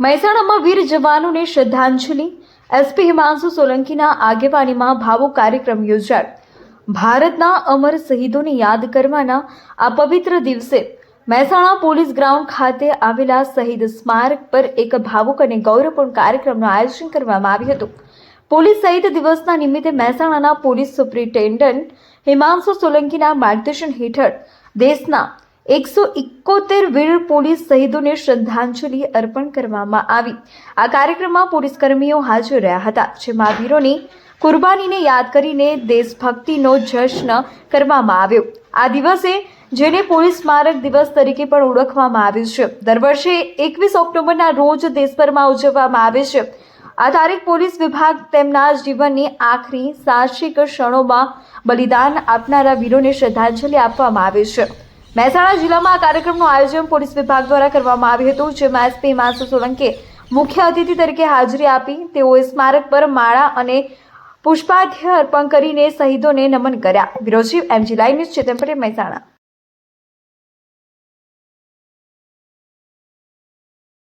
મહેસાણામાં વીર જવાનોને શ્રદ્ધાંજલિ. એસપી હિમાંશુ સોલંકીના આગેવાનીમાં ભાવુક કાર્યક્રમ યોજાયો. ભારતના અમર શહીદોને યાદ કરવાના આ પવિત્ર દિવસે મહેસાણા પોલીસ ગ્રાઉન્ડ ખાતે આવેલા શહીદ સ્મારક પર એક ભાવુક અને ગૌરવપૂર્ણ કાર્યક્રમનું આયોજન કરવામાં આવ્યું હતું. પોલીસ શહીદ દિવસના નિમિત્તે મહેસાણાના પોલીસ સુપ્રિન્ટેન્ડન્ટ હિમાંશુ સોલંકીના માર્ગદર્શન હેઠળ દેશના એકસો ઇકોતેર વીર પોલીસ શહીદોને શ્રદ્ધાંજલિ અર્પણ કરવામાં આવી. આ કાર્યક્રમમાં પોલીસકર્મીઓ હાજર રહ્યા હતા, જેમાં વીરોની કુરબાનીને યાદ કરીને દેશભક્તિનો જશ્ન કરવામાં આવ્યો. આ દિવસે, જેને પોલીસ સ્મારક દિવસ તરીકે પણ ઓળખવામાં આવ્યું છે. દર વર્ષે એકવીસ ઓક્ટોબરના રોજ દેશભરમાં ઉજવવામાં આવે છે. આ તારીખ પોલીસ વિભાગ તેમના જીવનની આખરી સાહસિક ક્ષણોમાં બલિદાન આપનારા વીરોને શ્રદ્ધાંજલિ આપવામાં આવે છે. મહેસાણા જિલ્લામાં આ કાર્યક્રમનું આયોજન પોલીસ વિભાગ દ્વારા કરવામાં આવ્યું હતું, જેમાં એસપી હિમાંશુ સોલંકે મુખ્ય અતિથિ તરીકે હાજરી આપી, તેઓએ સ્મારક પર માળા અને પુષ્પાધ્ય અર્પણ કરીને શહીદોને નમન કર્યા. Chief MG live news Chetan Patel Mehsana.